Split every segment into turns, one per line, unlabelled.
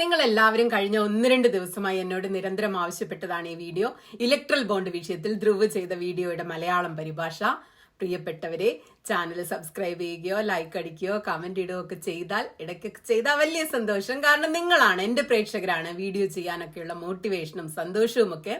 നിങ്ങൾ എല്ലാവരും കഴിഞ്ഞ ഒന്ന് രണ്ട് ദിവസമായി എന്നോട് നിരന്തരം ആവശ്യപ്പെട്ടതാണ് ഈ വീഡിയോ. ഇലക്ട്രൽ ബോണ്ട് വിഷയത്തിൽ ധ്രുവ് ചെയ്ത വീഡിയോയുടെ മലയാളം പരിഭാഷ. പ്രിയപ്പെട്ടവരെ ചാനൽ സബ്സ്ക്രൈബ് ചെയ്യുകയോ ലൈക്ക് അടിക്കുകയോ കമന്റ് ഇടുകയോ ഒക്കെ ചെയ്താൽ ഇടയ്ക്കൊക്കെ ചെയ്താൽ വലിയ സന്തോഷം. കാരണം നിങ്ങളാണ് എന്റെ പ്രേക്ഷകരാണ്. വീഡിയോ ചെയ്യാനൊക്കെയുള്ള മോട്ടിവേഷനും സന്തോഷവും ഒക്കെ.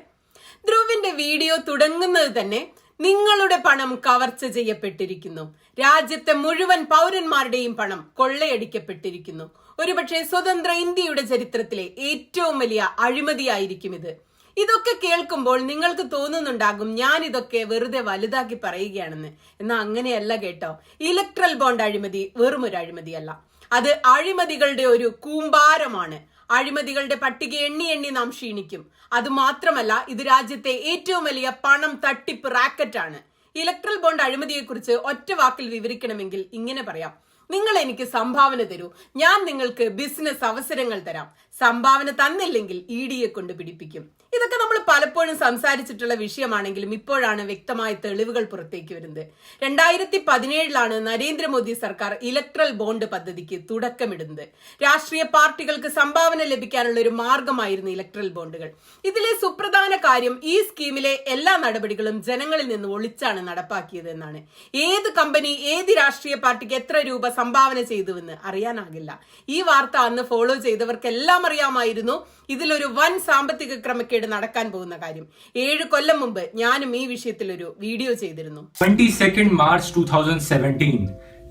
ധ്രുവിന്റെ വീഡിയോ തുടങ്ങുന്നത് തന്നെ നിങ്ങളുടെ പണം കവർച്ച ചെയ്യപ്പെട്ടിരിക്കുന്നു. രാജ്യത്തെ മുഴുവൻ പൗരന്മാരുടെയും പണം കൊള്ളയടിക്കപ്പെട്ടിരിക്കുന്നു. ഒരുപക്ഷെ സ്വതന്ത്ര ഇന്ത്യയുടെ ചരിത്രത്തിലെ ഏറ്റവും വലിയ അഴിമതിയായിരിക്കും ഇത്. ഇതൊക്കെ കേൾക്കുമ്പോൾ നിങ്ങൾക്ക് തോന്നുന്നുണ്ടാകും ഞാൻ ഇതൊക്കെ വെറുതെ വലുതാക്കി പറയുകയാണെന്ന്. എന്നാൽ അങ്ങനെയല്ല കേട്ടോ. ഇലക്ട്രൽ ബോണ്ട് അഴിമതി വെറും ഒരു അഴിമതിയല്ല. അത് അഴിമതികളുടെ ഒരു കൂമ്പാരമാണ്. അഴിമതികളുടെ പട്ടിക എണ്ണി എണ്ണി നാം ക്ഷീണിക്കും. അത് മാത്രമല്ല ഇത് രാജ്യത്തെ ഏറ്റവും വലിയ പണം തട്ടിപ്പ് റാക്കറ്റാണ്. ഇലക്ട്രൽ ബോണ്ട് അഴിമതിയെക്കുറിച്ച് ഒറ്റ വാക്കിൽ വിവരിക്കണമെങ്കിൽ ഇങ്ങനെ പറയാം. നിങ്ങൾ എനിക്ക് സംഭാവന തരൂ. ഞാൻ നിങ്ങൾക്ക് ബിസിനസ് അവസരങ്ങൾ തരാം. സംഭാവന തന്നില്ലെങ്കിൽ ഇ ഡിയെ കൊണ്ട് പിടിപ്പിക്കും. ഇതൊക്കെ നമ്മൾ പലപ്പോഴും സംസാരിച്ചിട്ടുള്ള വിഷയമാണെങ്കിലും ഇപ്പോഴാണ് വ്യക്തമായ തെളിവുകൾ പുറത്തേക്ക് വരുന്നത്. രണ്ടായിരത്തി പതിനേഴിലാണ് നരേന്ദ്രമോദി സർക്കാർ ഇലക്ട്രൽ ബോണ്ട് പദ്ധതിക്ക് തുടക്കമിടുന്നത്. രാഷ്ട്രീയ പാർട്ടികൾക്ക് സംഭാവന ലഭിക്കാനുള്ള ഒരു മാർഗമായിരുന്നു ഇലക്ട്രൽ ബോണ്ടുകൾ. ഇതിലെ സുപ്രധാന കാര്യം ഈ സ്കീമിലെ എല്ലാ നടപടികളും ജനങ്ങളിൽ നിന്ന് ഒളിച്ചാണ് നടപ്പാക്കിയത് എന്നാണ് ഏത് കമ്പനി ഏത് രാഷ്ട്രീയ പാർട്ടിക്ക് എത്ര രൂപ സംഭാവന ചെയ്തുവെന്ന് അറിയാനാകില്ല. ഈ വാർത്ത അന്ന് ഫോളോ ചെയ്തവർക്കെല്ലാം അറിയാമായിരുന്നു ഇതിലൊരു വൻ സാമ്പത്തിക ക്രമക്കേട് നടക്കാൻ പോകുന്ന കാര്യം ഏഴ് കൊല്ലം മുമ്പ് ഞാനും ഈ വിഷയത്തിൽ ഒരു വീഡിയോ ചെയ്തിരുന്നു
22 मार्च 2017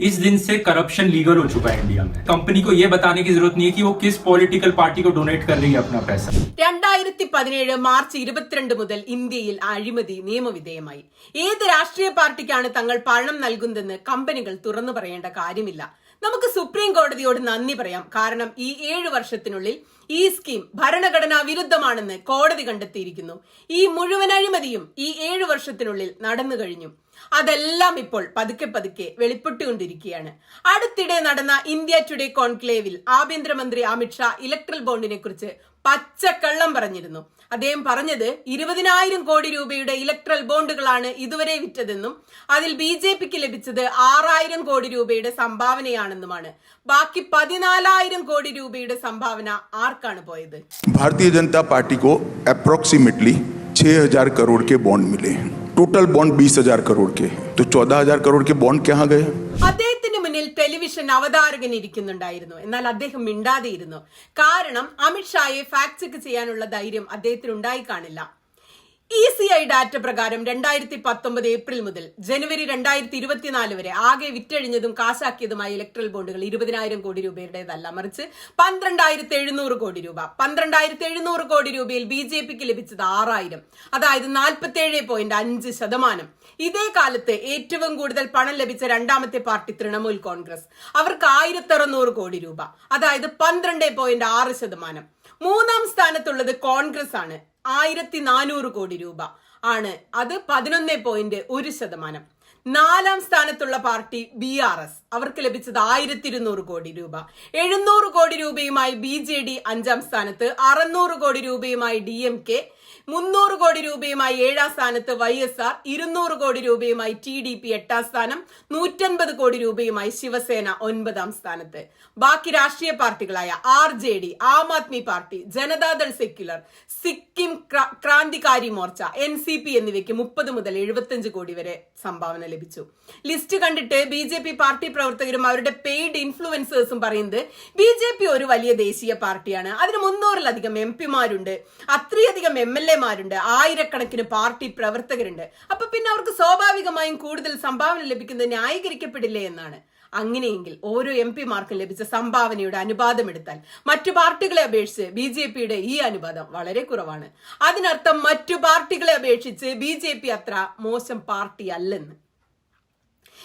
इस दिन से करप्शन लीगल हो चुका है इंडिया में कंपनी को ये बताने की जरूरत नहीं है कि वो किस पॉलिटिकल पार्टी को डोनेट कर रही है अपना पैसा
രണ്ടായിരത്തി പതിനേഴ് മാർച്ച് ഇരുപത്തിരണ്ട് മുതൽ ഇന്ത്യയിൽ അഴിമതി നിയമവിധേയമായി ഏത് രാഷ്ട്രീയ പാർട്ടിക്കാണ് തങ്ങൾ പണം നൽകുന്നതെന്ന് കമ്പനികൾ തുറന്നു പറയേണ്ട കാര്യമില്ല നമുക്ക് സുപ്രീം കോടതിയോട് നന്ദി പറയാം. കാരണം ഈ ഏഴു വർഷത്തിനുള്ളിൽ ഈ സ്കീം ഭരണഘടനാ വിരുദ്ധമാണെന്ന് കോടതി കണ്ടെത്തിയിരിക്കുന്നു. ഈ മുഴുവൻ അഴിമതിയും ഈ ഏഴു വർഷത്തിനുള്ളിൽ നടന്നു കഴിഞ്ഞു. അതെല്ലാം ഇപ്പോൾ പതുക്കെ പതുക്കെ വെളിപ്പെട്ടുകൊണ്ടിരിക്കുകയാണ്. അടുത്തിടെ നടന്ന ഇന്ത്യ ടുഡേ കോൺക്ലേവിൽ ആഭ്യന്തരമന്ത്രി അമിത്ഷാ ഇലക്ട്രൽ ബോണ്ടിനെ കുറിച്ച് പച്ചക്കള്ളം പറഞ്ഞിരുന്നു. അദ്ദേഹം പറഞ്ഞത് ഇരുപതിനായിരം കോടി രൂപയുടെ ഇലക്ട്രൽ ബോണ്ടുകളാണ് ഇതുവരെ വിറ്റതെന്നും അതിൽ ബി ജെ പിക്ക് ലഭിച്ചത് ആറായിരം കോടി രൂപയുടെ സംഭാവനയാണെന്നുമാണ് ബാക്കി പതിനാലായിരം കോടി രൂപയുടെ സംഭാവന ആർക്കാണ് പോയത്
भारतीय जनता पार्टी को अप्रोक्सीमेटली 6000 करोड़ के बॉन्ड मिले हैं टोटल बॉन्ड 20000 करोड़ के तो 14000 करोड़ के बॉन्ड कहाँ गए
അദ്ദേഹത്തിന് മുന്നിൽ ടെലിവിഷൻ അവതാരകൻ ഇരിക്കുന്നുണ്ടായിരുന്നു. എന്നാൽ അദ്ദേഹം മിണ്ടാതെയിരുന്നു. കാരണം അമിത്ഷായെ ഫാക്ട് ചെക്ക് ചെയ്യാനുള്ള ധൈര്യം അദ്ദേഹത്തിന് ഉണ്ടായി കാണില്ല. ഇ സി ഐ ഡാറ്റ പ്രകാരം രണ്ടായിരത്തി പത്തൊമ്പത് ഏപ്രിൽ മുതൽ ജനുവരി രണ്ടായിരത്തി ഇരുപത്തിനാല് വരെ ആകെ വിറ്റഴിഞ്ഞതും കാശാക്കിയതുമായ ഇലക്ട്രൽ ബോണ്ടുകൾ ഇരുപതിനായിരം കോടി രൂപയുടേതല്ല. മറിച്ച് പന്ത്രണ്ടായിരത്തി എഴുന്നൂറ് കോടി രൂപ. പന്ത്രണ്ടായിരത്തി എഴുന്നൂറ് കോടി രൂപയിൽ ബി ജെ പിക്ക് ലഭിച്ചത് ആറായിരം. അതായത് നാൽപ്പത്തി ഏഴ് പോയിന്റ് അഞ്ച് ശതമാനം. ഇതേ കാലത്ത് ഏറ്റവും കൂടുതൽ പണം ലഭിച്ച രണ്ടാമത്തെ പാർട്ടി തൃണമൂൽ കോൺഗ്രസ്. അവർക്ക് ആയിരത്തി അറുന്നൂറ് കോടി രൂപ. അതായത് പന്ത്രണ്ട് പോയിന്റ് ആറ് ശതമാനം. മൂന്നാം സ്ഥാനത്തുള്ളത് കോൺഗ്രസ് ആണ്. ആയിരത്തി നാനൂറ് കോടി രൂപ ആണ്. അത് പതിനൊന്ന് പോയിന്റ് ഒരു ശതമാനം. നാലാം സ്ഥാനത്തുള്ള പാർട്ടി ബി ആർ എസ്. അവർക്ക് ലഭിച്ചത് ആയിരത്തി ഇരുന്നൂറ് കോടി രൂപ. എഴുന്നൂറ് കോടി രൂപയുമായി ബി ജെ ഡി അഞ്ചാം സ്ഥാനത്ത് അറുന്നൂറ് കോടി രൂപയുമായി ഡി എം കെ മുന്നൂറ് കോടി രൂപയുമായി ഏഴാം സ്ഥാനത്ത് വൈ എസ് ആർ ഇരുന്നൂറ് കോടി രൂപയുമായി ടി ഡി പി എട്ടാം സ്ഥാനം നൂറ്റൻപത് കോടി രൂപയുമായി ശിവസേന ഒൻപതാം സ്ഥാനത്ത്. ബാക്കി രാഷ്ട്രീയ പാർട്ടികളായ R J D Aam Aadmi party Janata Dal secular Sikkim ക്രാ- Krantikari Morcha N C P എന്നിവയ്ക്ക് മുപ്പത് മുതൽ എഴുപത്തിയഞ്ച് കോടി വരെ സംഭാവന ലഭിച്ചു. ലിസ്റ്റ് കണ്ടിട്ട് ബി ജെ പി പാർട്ടി പ്രവർത്തകരും അവരുടെ പെയ്ഡ് ഇൻഫ്ലുവൻസേഴ്സും പറയുന്നത് ബി ജെ പി ഒരു വലിയ ദേശീയ പാർട്ടിയാണ്. അതിന് മുന്നൂറിലധികം എം പിമാരുണ്ട്. അത്രയധികം എം എൽ എമാരുണ്ട് ആയിരക്കണക്കിന് പാർട്ടി പ്രവർത്തകരുണ്ട്. അപ്പൊ പിന്നെ അവർക്ക് സ്വാഭാവികമായും കൂടുതൽ സംഭാവന ലഭിക്കുന്നത് ന്യായീകരിക്കപ്പെടില്ലേ എന്നാണ്. അങ്ങനെയെങ്കിൽ ഓരോ എം പിമാർക്കും ലഭിച്ച സംഭാവനയുടെ അനുപാതം എടുത്താൽ മറ്റു പാർട്ടികളെ അപേക്ഷിച്ച് ബി ജെ പിയുടെ ഈ അനുപാതം വളരെ കുറവാണ്. അതിനർത്ഥം മറ്റു പാർട്ടികളെ അപേക്ഷിച്ച് ബി ജെ പി അത്ര മോശം പാർട്ടി അല്ലെന്ന്.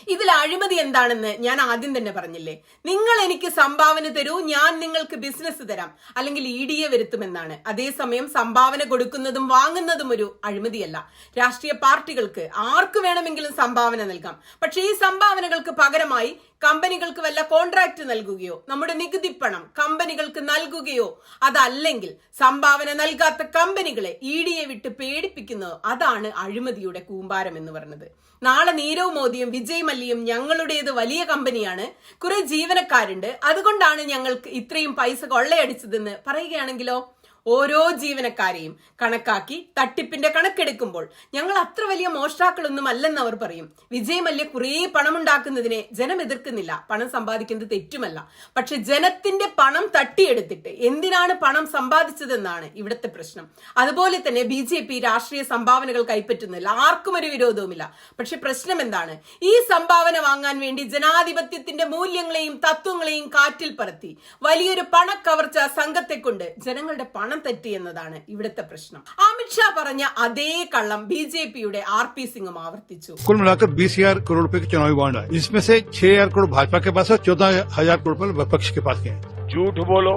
ഇതിൽ അഴിമതി എന്താണെന്ന് ഞാൻ ആദ്യം തന്നെ പറഞ്ഞില്ലേ? നിങ്ങൾ എനിക്ക് സംഭാവന തരൂ ഞാൻ നിങ്ങൾക്ക് ബിസിനസ് തരാം. അല്ലെങ്കിൽ ഇ ഡിയെ വരുത്തുമെന്നാണ്. അതേസമയം സംഭാവന കൊടുക്കുന്നതും വാങ്ങുന്നതും ഒരു അഴിമതിയല്ല. രാഷ്ട്രീയ പാർട്ടികൾക്ക് ആർക്ക് വേണമെങ്കിലും സംഭാവന നൽകാം. പക്ഷേ ഈ സംഭാവനകൾക്ക് പകരമായി കമ്പനികൾക്ക് വല്ല കോൺട്രാക്ട് നൽകുകയോ നമ്മുടെ നികുതി പണം കമ്പനികൾക്ക് നൽകുകയോ അതല്ലെങ്കിൽ സംഭാവന നൽകാത്ത കമ്പനികളെ ഇ ഡിയെ വിട്ട് പേടിപ്പിക്കുന്നത് അതാണ് അഴിമതിയുടെ കൂമ്പാരം എന്ന് പറയുന്നത് നാളെ നീരവ് മോദിയും വിജയ് മല്യയും ഞങ്ങളുടേത് വലിയ കമ്പനിയാണ് കുറെ ജീവനക്കാരുണ്ട് അതുകൊണ്ടാണ് ഞങ്ങൾക്ക് ഇത്രയും പൈസ കൊള്ളയടിച്ചതെന്ന് പറയുകയാണെങ്കിലോ? ഓരോ ജീവനക്കാരെയും കണക്കാക്കി തട്ടിപ്പിന്റെ കണക്കെടുക്കുമ്പോൾ ഞങ്ങൾ അത്ര വലിയ മോഷ്ടാക്കളൊന്നും അല്ലെന്ന് അവർ പറയും. വിജയ് മല്യ കുറേ പണമുണ്ടാക്കുന്നതിനെ ജനം എതിർക്കുന്നില്ല. പണം സമ്പാദിക്കുന്നത് തെറ്റുമല്ല. പക്ഷെ ജനത്തിന്റെ പണം തട്ടിയെടുത്തിട്ട് എന്തിനാണ് പണം സമ്പാദിച്ചതെന്നാണ് ഇവിടുത്തെ പ്രശ്നം. അതുപോലെ തന്നെ ബി ജെ പി രാഷ്ട്രീയ സംഭാവനകൾ കൈപ്പറ്റുന്നില്ല ആർക്കും ഒരു വിരോധവുമില്ല. പക്ഷെ പ്രശ്നം എന്താണ്? ഈ സംഭാവന വാങ്ങാൻ വേണ്ടി ജനാധിപത്യത്തിന്റെ മൂല്യങ്ങളെയും തത്വങ്ങളെയും കാറ്റിൽ പറത്തി വലിയൊരു പണക്കവർച്ച സംഘത്തെ കൊണ്ട് ജനങ്ങളുടെ പണം തെറ്റി എന്നതാണ് ഇവിടുത്തെ പ്രശ്നം അമിത്ഷാ പറഞ്ഞ അതേ കള്ളം ബി ജെ പിയുടെ ആർ പി സിംഗും ആവർത്തിച്ചു
कुल मिलाकर बीस हजार करोड़ रुपए के चुनावी बॉन्ड है इसमें से छह हजार करोड़ भाजपा के पास है चौदह हजार करोड़ रुपए विपक्ष के पास है
झूठ बोलो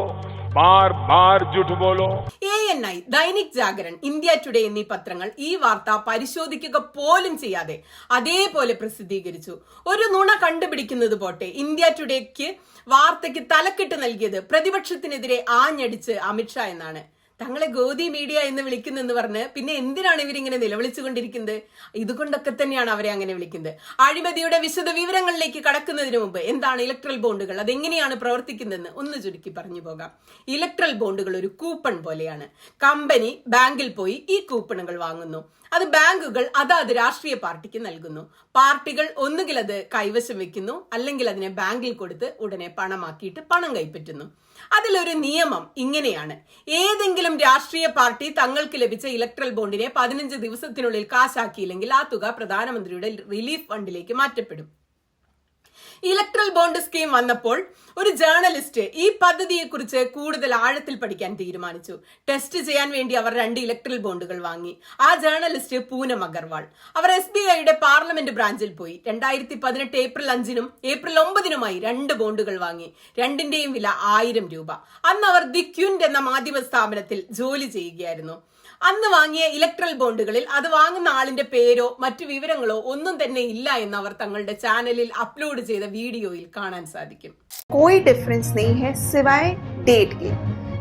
बार बार झूठ बोलो
A I Dainik Jagran India today എന്നീ പത്രങ്ങൾ ഈ വാർത്ത പരിശോധിക്കുക പോലും ചെയ്യാതെ അതേപോലെ പ്രസിദ്ധീകരിച്ചു. ഒരു നുണ കണ്ടുപിടിക്കുന്നത് പോട്ടെ ഇന്ത്യ ടുഡേക്ക് വാർത്തയ്ക്ക് തലക്കെട്ട് നൽകിയത് പ്രതിപക്ഷത്തിനെതിരെ ആഞ്ഞടിച്ച് അമിത്ഷാ എന്നാണ്. തങ്ങളെ ഗോദി മീഡിയ എന്ന് വിളിക്കുന്നെന്ന് പറഞ്ഞ് പിന്നെ എന്തിനാണ് ഇവരിങ്ങനെ നിലവിളിച്ചുകൊണ്ടിരിക്കുന്നത്? ഇതുകൊണ്ടൊക്കെ തന്നെയാണ് അവരെ അങ്ങനെ വിളിക്കുന്നത്. അഴിമതിയുടെ വിശദ വിവരങ്ങളിലേക്ക് കടക്കുന്നതിന് മുമ്പ് എന്താണ് ഇലക്ട്രൽ ബോണ്ടുകൾ അതെങ്ങനെയാണ് പ്രവർത്തിക്കുന്നതെന്ന് ഒന്ന് ചുരുക്കി പറഞ്ഞു പോകാം. ഇലക്ട്രൽ ബോണ്ടുകൾ ഒരു കൂപ്പൺ പോലെയാണ്. കമ്പനി ബാങ്കിൽ പോയി ഈ കൂപ്പണുകൾ വാങ്ങുന്നു. അത് ബാങ്കുകൾ അതാത് രാഷ്ട്രീയ പാർട്ടിക്ക് നൽകുന്നു. പാർട്ടികൾ ഒന്നുകിൽ അത് കൈവശം വെക്കുന്നു അല്ലെങ്കിൽ അതിനെ ബാങ്കിൽ കൊടുത്ത് ഉടനെ പണമാക്കിയിട്ട് പണം കൈപ്പറ്റുന്നു. അതിലൊരു നിയമം ഇങ്ങനെയാണ്. ഏതെങ്കിലും രാഷ്ട്രീയ പാർട്ടി തങ്ങൾക്ക് ലഭിച്ച ഇലക്ട്രൽ ബോണ്ടിനെ പതിനഞ്ച് ദിവസത്തിനുള്ളിൽ കാശാക്കിയില്ലെങ്കിൽ ആ തുക പ്രധാനമന്ത്രിയുടെ റിലീഫ് ഫണ്ടിലേക്ക് മാറ്റപ്പെടും. ഇലക്ട്രൽ ബോണ്ട് സ്കീം വന്നപ്പോൾ ഒരു ജേർണലിസ്റ്റ് ഈ പദ്ധതിയെക്കുറിച്ച് കൂടുതൽ ആഴത്തിൽ പഠിക്കാൻ തീരുമാനിച്ചു. ടെസ്റ്റ് ചെയ്യാൻ വേണ്ടി അവർ രണ്ട് ഇലക്ട്രൽ ബോണ്ടുകൾ വാങ്ങി. ആ ജേർണലിസ്റ്റ് പൂനം അഗർവാൾ. അവർ എസ് ബി ഐയുടെ പാർലമെന്റ് ബ്രാഞ്ചിൽ പോയി. രണ്ടായിരത്തി പതിനെട്ട് ഏപ്രിൽ അഞ്ചിനും ഏപ്രിൽ ഒമ്പതിനുമായി രണ്ട് ബോണ്ടുകൾ വാങ്ങി. രണ്ടിന്റെയും വില ആയിരം രൂപ. അന്ന് അവർ ദി ക്യുൻഡ് എന്ന മാധ്യമ സ്ഥാപനത്തിൽ ജോലി ചെയ്യുകയായിരുന്നു. അന്ന് വാങ്ങിയ ഇലക്ട്രൽ ബോണ്ടുകളിൽ അത് വാങ്ങുന്ന ആളിന്റെ പേരോ മറ്റു വിവരങ്ങളോ ഒന്നും തന്നെ ഇല്ല എന്ന് അവർ തങ്ങളുടെ ചാനലിൽ അപ്ലോഡ് ചെയ്ത വീഡിയോയിൽ കാണാൻ സാധിക്കും
कोई डिफरेंस नहीं है सिवाय डेट के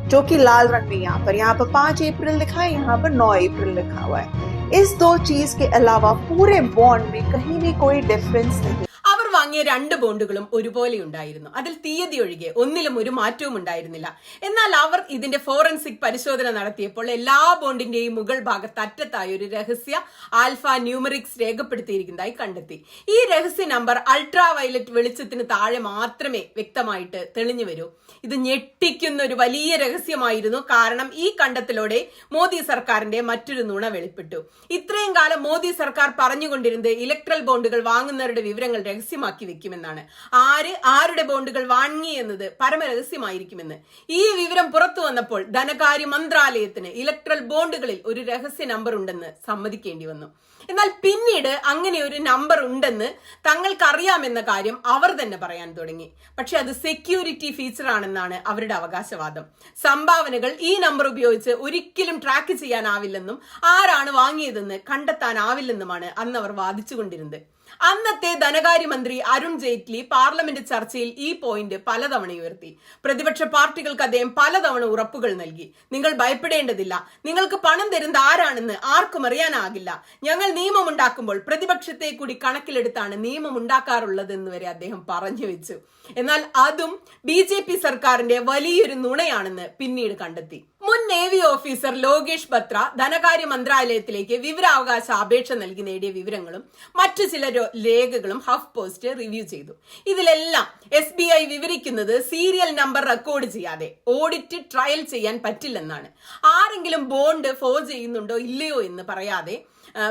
जो कि लाल रंग में यहाँ पर यहाँ पर पांच अप्रैल लिखा है यहाँ पर नौ अप्रैल लिखा हुआ है इस दो चीज के अलावा पूरे बॉन्ड में कहीं भी कोई डिफरेंस नहीं
അവർ വാങ്ങിയ രണ്ട് ബോണ്ടുകളും ഒരുപോലെ ഉണ്ടായിരുന്നു. അതിൽ തീയതി ഒഴികെ ഒന്നിലും ഒരു മാറ്റവും ഉണ്ടായിരുന്നില്ല. എന്നാൽ അവർ ഇതിന്റെ ഫോറൻസിക് പരിശോധന നടത്തിയപ്പോൾ എല്ലാ ബോണ്ടിന്റെയും മുകൾ ഭാഗത്ത് അറ്റത്തായി ഒരു രഹസ്യ ആൽഫ ന്യൂമറിക്സ് രേഖപ്പെടുത്തിയിരിക്കുന്നതായി കണ്ടെത്തി. ഈ രഹസ്യ നമ്പർ അൾട്രാ വയലറ്റ് വെളിച്ചത്തിന് താഴെ മാത്രമേ വ്യക്തമായിട്ട് തെളിഞ്ഞു വരൂ. ഇത് ഞെട്ടിക്കുന്ന ഒരു വലിയ രഹസ്യമായിരുന്നു. കാരണം ഈ കണ്ടെത്തലോടെ മോദി സർക്കാരിന്റെ മറ്റൊരു നുണ വെളിപ്പെട്ടു. ഇത്രയും കാലം മോദി സർക്കാർ പറഞ്ഞുകൊണ്ടിരുന്നത് ഇലക്ട്രൽ ബോണ്ടുകൾ വാങ്ങുന്നവരുടെ വിവരങ്ങൾ രഹസ്യമാക്കി വെക്കുമെന്നാണ്. ആര് ആരുടെ ബോണ്ടുകൾ വാങ്ങി എന്നത് പരമരഹസ്യമായിരിക്കുമെന്ന്. ഈ വിവരം പുറത്തു വന്നപ്പോൾ ധനകാര്യ മന്ത്രാലയത്തിന് ഇലക്ട്രൽ ബോണ്ടുകളിൽ ഒരു രഹസ്യ നമ്പർ ഉണ്ടെന്ന് സമ്മതിക്കേണ്ടി വന്നു. എന്നാൽ പിന്നീട് അങ്ങനെ ഒരു നമ്പർ ഉണ്ടെന്ന് തങ്ങൾക്കറിയാമെന്ന കാര്യം അവർ തന്നെ പറയാൻ തുടങ്ങി. പക്ഷെ അത് സെക്യൂരിറ്റി ഫീച്ചർ ആണെന്നാണ് അവരുടെ അവകാശവാദം. സംഭാവനകൾ ഈ നമ്പർ ഉപയോഗിച്ച് ഒരിക്കലും ട്രാക്ക് ചെയ്യാനാവില്ലെന്നും ആരാണ് വാങ്ങിയതെന്ന് കണ്ടെത്താനാവില്ലെന്നുമാണ് അന്ന് അവർ വാദിച്ചുകൊണ്ടിരുന്നത്. അന്നത്തെ ധനകാര്യമന്ത്രി അരുൺ ജെയ്റ്റ്ലി പാർലമെന്റ് ചർച്ചയിൽ ഈ പോയിന്റ് പലതവണ ഉയർത്തി. പ്രതിപക്ഷ പാർട്ടികൾക്ക് അദ്ദേഹം പലതവണ ഉറപ്പുകൾ നൽകി. നിങ്ങൾ ഭയപ്പെടേണ്ടതില്ല. നിങ്ങൾക്ക് പണം തരുന്ന ആരാണെന്ന് ആർക്കും അറിയാനാകില്ല. ഞങ്ങൾ നിയമമുണ്ടാക്കുമ്പോൾ പ്രതിപക്ഷത്തെ കൂടി കണക്കിലെടുത്താണ് നിയമം ഉണ്ടാക്കാറുള്ളതെന്ന് വരെ അദ്ദേഹം പറഞ്ഞു വെച്ചു. എന്നാൽ അതും ബി സർക്കാരിന്റെ വലിയൊരു നുണയാണെന്ന് പിന്നീട് കണ്ടെത്തി. മുൻ നേവി ഓഫീസർ ലോകേഷ് ബത്ര ധനകാര്യ മന്ത്രാലയത്തിലേക്ക് വിവരാവകാശ അപേക്ഷ നൽകി നേടിയ വിവരങ്ങളും മറ്റു ചില രേഖകളും ഹഫ് പോസ്റ്റ് റിവ്യൂ ചെയ്തു. ഇതിലെല്ലാം എസ് ബി ഐ വിവരിക്കുന്നത് സീരിയൽ നമ്പർ റെക്കോർഡ് ചെയ്യാതെ ഓഡിറ്റ് ട്രയൽ ചെയ്യാൻ പറ്റില്ലെന്നാണ്. ആരെങ്കിലും ബോണ്ട് ഫോർ ചെയ്യുന്നുണ്ടോ ഇല്ലയോ എന്ന് പറയാതെ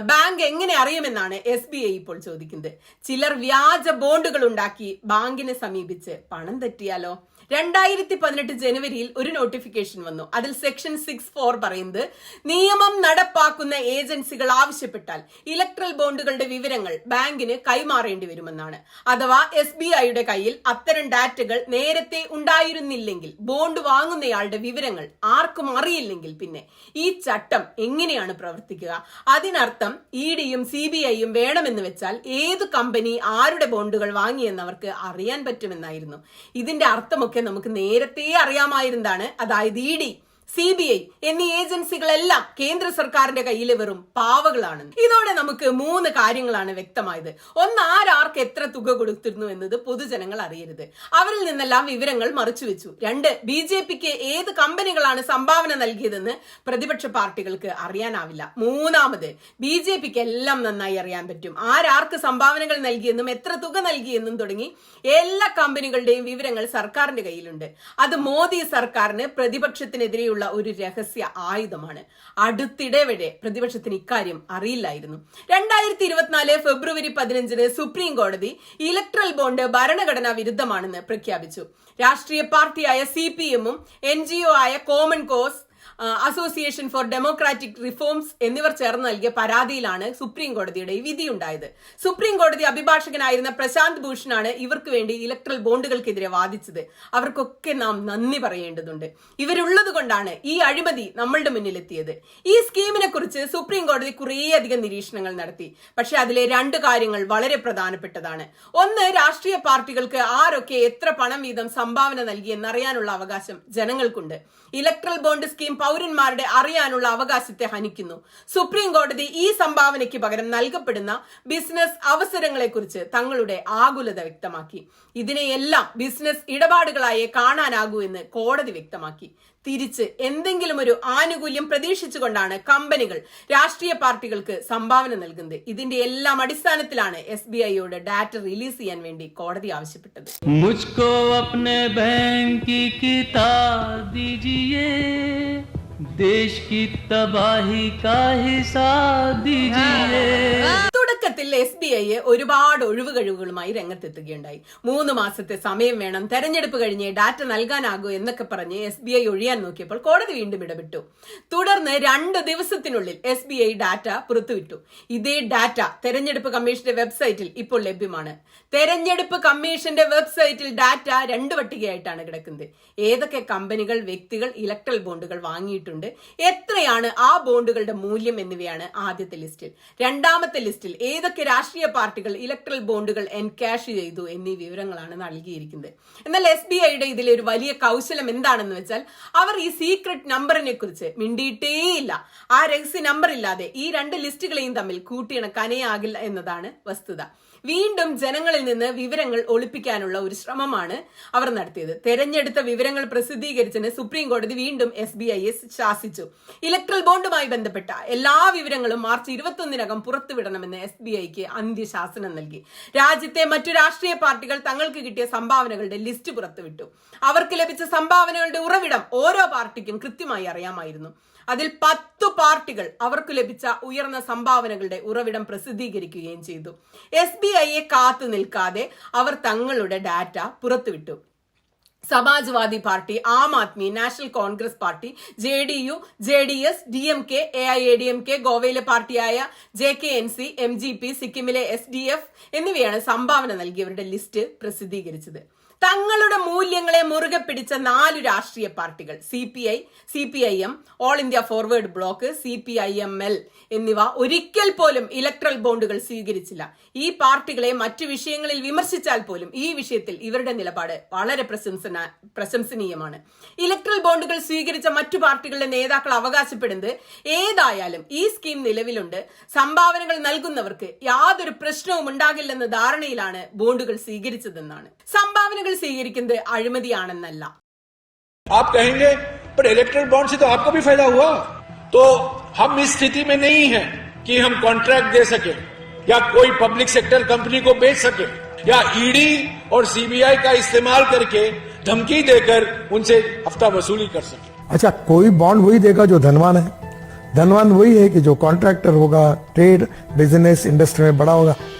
ബാങ്ക് എങ്ങനെ അറിയുമെന്നാണ് എസ് ബി ഐ ഇപ്പോൾ ചോദിക്കുന്നത്. ചിലർ വ്യാജ ബോണ്ടുകൾ ഉണ്ടാക്കി ബാങ്കിനെ സമീപിച്ച് പണം തെറ്റിയാലോ? രണ്ടായിരത്തി പതിനെട്ട് ജനുവരിയിൽ ഒരു നോട്ടിഫിക്കേഷൻ വന്നു. അതിൽ സെക്ഷൻ സിക്സ് ഫോർ പറയുന്നത് നിയമം നടപ്പാക്കുന്ന ഏജൻസികൾ ആവശ്യപ്പെട്ടാൽ ഇലക്ട്രൽ ബോണ്ടുകളുടെ വിവരങ്ങൾ ബാങ്കിന് കൈമാറേണ്ടി വരുമെന്നാണ്. അഥവാ എസ് ബി ഐയുടെ കയ്യിൽ അത്തരം ഡാറ്റകൾ നേരത്തെ ഉണ്ടായിരുന്നില്ലെങ്കിൽ ബോണ്ട് വാങ്ങുന്നയാളുടെ വിവരങ്ങൾ ആർക്കും അറിയില്ലെങ്കിൽ പിന്നെ ഈ ചട്ടം എങ്ങനെയാണ് പ്രവർത്തിക്കുക? അതിനർത്ഥം ഇ ഡിയും സി ബി ഐയും വേണമെന്ന് വെച്ചാൽ ഏത് കമ്പനി ആരുടെ ബോണ്ടുകൾ വാങ്ങിയെന്ന് അവർക്ക് അറിയാൻ പറ്റുമെന്നായിരുന്നു. ഇതിന്റെ അർത്ഥമൊക്കെ നമുക്ക് നേരത്തെ അറിയാമായിരുന്നതാണ്. അതായത് E D. C B I എന്നീ ഏജൻസികളെല്ലാം കേന്ദ്ര സർക്കാരിന്റെ കയ്യിലെ വെറും പാവകളാണ്. ഇതോടെ നമുക്ക് മൂന്ന് കാര്യങ്ങളാണ് വ്യക്തമായത്. ഒന്ന് ആരാർക്ക് എത്ര തുക കൊടുത്തിരുന്നു എന്നത് പൊതുജനങ്ങൾ അറിയരുത്. അവരിൽ നിന്നെല്ലാം വിവരങ്ങൾ മറിച്ചു വെച്ചു. രണ്ട് ബി ജെ പിക്ക് ഏത് കമ്പനികളാണ് സംഭാവന നൽകിയതെന്ന് പ്രതിപക്ഷ പാർട്ടികൾക്ക് അറിയാനാവില്ല. മൂന്നാമത് ബി ജെ പിക്ക് എല്ലാം നന്നായി അറിയാൻ പറ്റും. ആരാർക്ക് സംഭാവനകൾ നൽകിയെന്നും എത്ര തുക നൽകിയെന്നും തുടങ്ങി എല്ലാ കമ്പനികളുടെയും വിവരങ്ങൾ സർക്കാരിന്റെ കയ്യിലുണ്ട്. അത് മോദി സർക്കാരിന് പ്രതിപക്ഷത്തിനെതിരെയുള്ള ഒരു രഹസ്യ ആയുധമാണ്. അടുത്തിടെ വരെ പ്രതിപക്ഷത്തിന് ഇക്കാര്യം അറിയില്ലായിരുന്നു. രണ്ടായിരത്തി ഇരുപത്തിനാല് ഫെബ്രുവരി പതിനഞ്ചിന് സുപ്രീം കോടതി ഇലക്ട്രൽ ബോണ്ട് ഭരണഘടനാ വിരുദ്ധമാണെന്ന് പ്രഖ്യാപിച്ചു. രാഷ്ട്രീയ പാർട്ടിയായ സി പി എമ്മും എൻ ജി ഒ ആയ common cause association for democratic reforms എന്നിവർ ചേർന്ന് നൽകിയ പരാതിയിലാണ് സുപ്രീം കോടതിയുടെ ഈ വിധി വിധിയുണ്ടായത്. സുപ്രീം കോടതി അഭിഭാഷകനായിരുന്ന പ്രശാന്ത് ഭൂഷണാണ് ഇവർക്ക് വേണ്ടി ഇലക്ട്രൽ ബോണ്ടുകൾക്കെതിരെ വാദിച്ചത്. അവർക്കൊക്കെ നാം നന്ദി പറയേണ്ടതുണ്ട്. ഇവരുള്ളത് കൊണ്ടാണ് ഈ അഴിമതി നമ്മളുടെ മുന്നിലെത്തിയത്. ഈ സ്കീമിനെ കുറിച്ച് സുപ്രീം കോടതി കുറേയധികം നിരീക്ഷണങ്ങൾ നടത്തി. പക്ഷെ അതിലെ രണ്ട് കാര്യങ്ങൾ വളരെ പ്രധാനപ്പെട്ടതാണ്. ഒന്ന് രാഷ്ട്രീയ പാർട്ടികൾക്ക് ആരൊക്കെ എത്ര പണം വീതം സംഭാവന നൽകി എന്നറിയാനുള്ള അവകാശം ജനങ്ങൾക്കുണ്ട്. ഇലക്ട്രൽ ബോണ്ട് സ്കീം പൗരന്മാരുടെ അറിയാനുള്ള അവകാശത്തെ ഹനിക്കുന്നു. സുപ്രീം കോടതി ഈ സംഭാവനയ്ക്ക് പകരം നൽകപ്പെടുന്ന ബിസിനസ് അവസരങ്ങളെക്കുറിച്ച് തങ്ങളുടെ ആകുലത വ്യക്തമാക്കി. ഇതിനെയെല്ലാം ബിസിനസ് ഇടപാടുകളായേ കാണാനാകൂ എന്ന് കോടതി വ്യക്തമാക്കി. തിരിച്ച് എന്തെങ്കിലും ഒരു ആനുകൂല്യം പ്രതീക്ഷിച്ചുകൊണ്ടാണ് കമ്പനികൾ രാഷ്ട്രീയ പാർട്ടികൾക്ക് സംഭാവന നൽകുന്നത് ഇതിന്റെ എല്ലാം അടിസ്ഥാനത്തിലാണ് എസ് ബി ഐയോട് ഡാറ്റ റിലീസ് ചെയ്യാൻ വേണ്ടി കോടതി ആവശ്യപ്പെട്ടത്
मुझको अपने बैंक की किताब दीजिए देश की तबाही का हिसाब दीजिए
എസ് ബി ഐ ഒരുപാട് ഒഴിവ് കഴിവുകളുമായി രംഗത്തെത്തുകയുണ്ടായി. മൂന്ന് മാസത്തെ സമയം വേണം തെരഞ്ഞെടുപ്പ് കഴിഞ്ഞ് ഡാറ്റ നൽകാനാകൂ എന്നൊക്കെ പറഞ്ഞ് എസ് ബി ഐ ഒഴിയാൻ നോക്കിയപ്പോൾ കോടതി വീണ്ടും ഇടപെട്ടു. തുടർന്ന് രണ്ട് ദിവസത്തിനുള്ളിൽ എസ് ബി ഐ ഡാറ്റ പുറത്തുവിട്ടു. ഇതേ ഡാറ്റ തെരഞ്ഞെടുപ്പ് കമ്മീഷന്റെ വെബ്സൈറ്റിൽ ഇപ്പോൾ ലഭ്യമാണ്. തെരഞ്ഞെടുപ്പ് കമ്മീഷന്റെ വെബ്സൈറ്റിൽ ഡാറ്റ രണ്ട് പട്ടികയായിട്ടാണ് കിടക്കുന്നത്. ഏതൊക്കെ കമ്പനികൾ വ്യക്തികൾ ഇലക്ട്രൽ ബോണ്ടുകൾ വാങ്ങിയിട്ടുണ്ട് എത്രയാണ് ആ ബോണ്ടുകളുടെ മൂല്യം എന്നിവയാണ് ആദ്യത്തെ ലിസ്റ്റിൽ. രണ്ടാമത്തെ ലിസ്റ്റിൽ ഏതൊക്കെ രാഷ്ട്രീയ പാർട്ടികൾ ഇലക്ട്രൽ ബോണ്ടുകൾ എൻകാഷ് ചെയ്തു എന്നീ വിവരങ്ങളാണ് നൽകിയിരിക്കുന്നത്. എന്നാൽ എസ് ബി ഐയുടെ ഇതിലെ ഒരു വലിയ കൗശലം എന്താണെന്ന് വെച്ചാൽ അവർ ഈ സീക്രട്ട് നമ്പറിനെ കുറിച്ച് മിണ്ടിയിട്ടേയില്ല. ആ രഹസ്യ നമ്പർ ഇല്ലാതെ ഈ രണ്ട് ലിസ്റ്റുകളെയും തമ്മിൽ കൂട്ടിയിണക്കാനേ ആകില്ല എന്നതാണ് വസ്തുത. വീണ്ടും ജനങ്ങളിൽ നിന്ന് വിവരങ്ങൾ ഒളിപ്പിക്കാനുള്ള ഒരു ശ്രമമാണ് അവർ നടത്തിയത്. തെരഞ്ഞെടുത്ത വിവരങ്ങൾ പ്രസിദ്ധീകരിച്ചതിന് സുപ്രീം കോടതി വീണ്ടും എസ് ബി ഐയെ ശാസിച്ചു. ഇലക്ട്രൽ ബോണ്ടുമായി ബന്ധപ്പെട്ട എല്ലാ വിവരങ്ങളും മാർച്ച് ഇരുപത്തൊന്നിനകം പുറത്തുവിടണമെന്ന് എസ് ബി ഐക്ക് അന്ത്യശാസനം നൽകി. രാജ്യത്തെ മറ്റു രാഷ്ട്രീയ പാർട്ടികൾ തങ്ങൾക്ക് കിട്ടിയ സംഭാവനകളുടെ ലിസ്റ്റ് പുറത്തുവിട്ടു. അവർക്ക് ലഭിച്ച സംഭാവനകളുടെ ഉറവിടം ഓരോ പാർട്ടിക്കും കൃത്യമായി അറിയാമായിരുന്നു. അതിൽ പത്തു പാർട്ടികൾ അവർക്ക് ലഭിച്ച ഉയർന്ന സംഭാവനകളുടെ ഉറവിടം പ്രസിദ്ധീകരിക്കുകയും ചെയ്തു. എസ് ബി ഐയെ കാത്തു നിൽക്കാതെ അവർ തങ്ങളുടെ ഡാറ്റ പുറത്തുവിട്ടു. Samajwadi party Aam Aadmi national Congress party J D U J D S D M K A I A D M K ഗോവയിലെ പാർട്ടിയായ J K N C M G P സിക്കിമിലെ S D F എന്നിവയാണ് സംഭാവന നൽകിയവരുടെ list പ്രസിദ്ധീകരിച്ചത്. തങ്ങളുടെ മൂല്യങ്ങളെ മുറുകെ പിടിച്ച നാല് രാഷ്ട്രീയ പാർട്ടികൾ C P I C P I M all India forward bloc C P I M L എന്നിവ ഒരിക്കൽ പോലും ഇലക്ട്രൽ ബോണ്ടുകൾ സ്വീകരിച്ചില്ല. ഈ പാർട്ടികളെ മറ്റു വിഷയങ്ങളിൽ വിമർശിച്ചാൽ പോലും ഈ വിഷയത്തിൽ ഇവരുടെ നിലപാട് വളരെ പ്രശംസന പ്രശംസനീയമാണ്. ഇലക്ട്രൽ ബോണ്ടുകൾ സ്വീകരിച്ച മറ്റു പാർട്ടികളുടെ നേതാക്കൾ അവകാശപ്പെടുന്നത് ഏതായാലും ഈ സ്കീം നിലവിലുണ്ട്. സംഭാവനകൾ നൽകുന്നവർക്ക് യാതൊരു പ്രശ്നവും ഉണ്ടാകില്ലെന്ന ധാരണയിലാണ് ബോണ്ടുകൾ സ്വീകരിച്ചതെന്നാണ്. സംഭാവനകൾ സ്വീകരിക്കുന്നത് അഴിമതിയാണെന്നല്ല
आप कहेंगे पर इलेक्ट्रल बॉन्ड से तो आपको भी फायदा हुआ तो हम इस स्थिति में नहीं है कि हम कॉन्ट्रैक्ट दे सके या कोई पब्लिक सेक्टर कंपनी को बेच सके या ईडी और सीबीआई का इस्तेमाल करके धमकी देकर उनसे हफ्ता वसूली कर सके
अच्छा कोई बॉन्ड वही देगा जो धनवान है धनवान वही है कि जो कॉन्ट्रैक्टर होगा ट्रेड बिजनेस इंडस्ट्री में बड़ा होगा
ഇപ്പൊ നിങ്ങൾക്ക്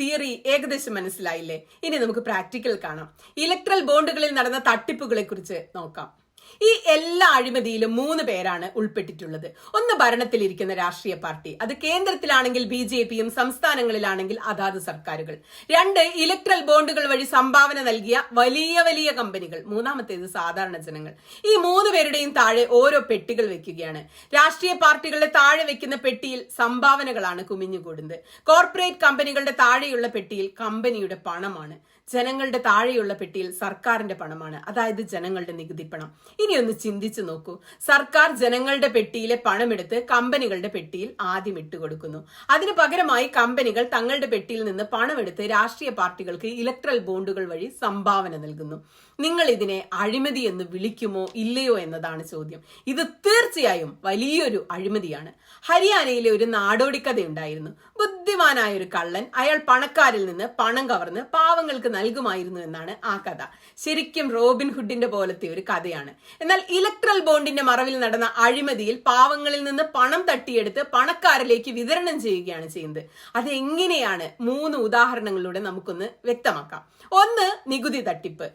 തിയറി ഏകദേശം മനസ്സിലായില്ലേ? ഇനി നമുക്ക് പ്രാക്ടിക്കൽ കാണാം. ഇലക്ട്രൽ ബോണ്ടുകളിൽ നടന്ന തട്ടിപ്പുകളെ കുറിച്ച് നോക്കാം. ഈ എല്ലാ അഴിമതിയിലും മൂന്ന് പേരാണ് ഉൾപ്പെട്ടിട്ടുള്ളത്. ഒന്ന് ഭരണത്തിലിരിക്കുന്ന രാഷ്ട്രീയ പാർട്ടി അത് കേന്ദ്രത്തിലാണെങ്കിൽ ബി ജെ പിയും സംസ്ഥാനങ്ങളിലാണെങ്കിൽ അതാത് സർക്കാരുകൾ. രണ്ട് ഇലക്ട്രൽ ബോണ്ടുകൾ വഴി സംഭാവന നൽകിയ വലിയ വലിയ കമ്പനികൾ മൂന്നാമത്തേത് സാധാരണ ജനങ്ങൾ. ഈ മൂന്ന് പേരുടെയും താഴെ ഓരോ പെട്ടികൾ വെക്കുകയാണ്. രാഷ്ട്രീയ പാർട്ടികളുടെ താഴെ വെക്കുന്ന പെട്ടിയിൽ സംഭാവനകളാണ് കുമിഞ്ഞുകൂടുന്നത്. കോർപ്പറേറ്റ് കമ്പനികളുടെ താഴെയുള്ള പെട്ടിയിൽ കമ്പനിയുടെ പണമാണ്. ജനങ്ങളുടെ താഴെയുള്ള പെട്ടിയിൽ സർക്കാരിന്റെ പണമാണ്. അതായത് ജനങ്ങളുടെ നികുതി പണം. ഇനി ഒന്ന് ചിന്തിച്ചു നോക്കൂ. സർക്കാർ ജനങ്ങളുടെ പെട്ടിയിലെ പണമെടുത്ത് കമ്പനികളുടെ പെട്ടിയിൽ ആദ്യം ഇട്ടുകൊടുക്കുന്നു അതിന് പകരമായി കമ്പനികൾ തങ്ങളുടെ പെട്ടിയിൽ നിന്ന് പണമെടുത്ത് രാഷ്ട്രീയ പാർട്ടികൾക്ക് ഇലക്ട്രൽ ബോണ്ടുകൾ വഴി സംഭാവന നൽകുന്നു. നിങ്ങൾ ഇതിനെ അഴിമതി എന്ന് വിളിക്കുമോ ഇല്ലയോ എന്നതാണ് ചോദ്യം. ഇത് തീർച്ചയായും വലിയൊരു അഴിമതിയാണ്. ഹരിയാനയിലെ ഒരു നാടോടിക്കഥയുണ്ടായിരുന്നു. ബുദ്ധിമാനായ ഒരു കള്ളൻ അയാൾ പണക്കാരിൽ നിന്ന് പണം കവർന്ന് പാവങ്ങൾക്ക് നൽകുമായിരുന്നു എന്നാണ് ആ കഥ. ശരിക്കും റോബിൻ ഹുഡിന്റെ പോലത്തെ ഒരു കഥയാണ്. എന്നാൽ ഇലക്ട്രൽ ബോണ്ടിന്റെ മറവിൽ നടന്ന അഴിമതിയിൽ പാവങ്ങളിൽ നിന്ന് പണം തട്ടിയെടുത്ത് പണക്കാരിലേക്ക് വിതരണം ചെയ്യുകയാണ് ചെയ്യുന്നത്. അതെങ്ങനെയാണ് മൂന്ന് ഉദാഹരണങ്ങളിലൂടെ നമുക്കൊന്ന് വ്യക്തമാക്കാം. ഒന്ന് നികുതി തട്ടിപ്പ്.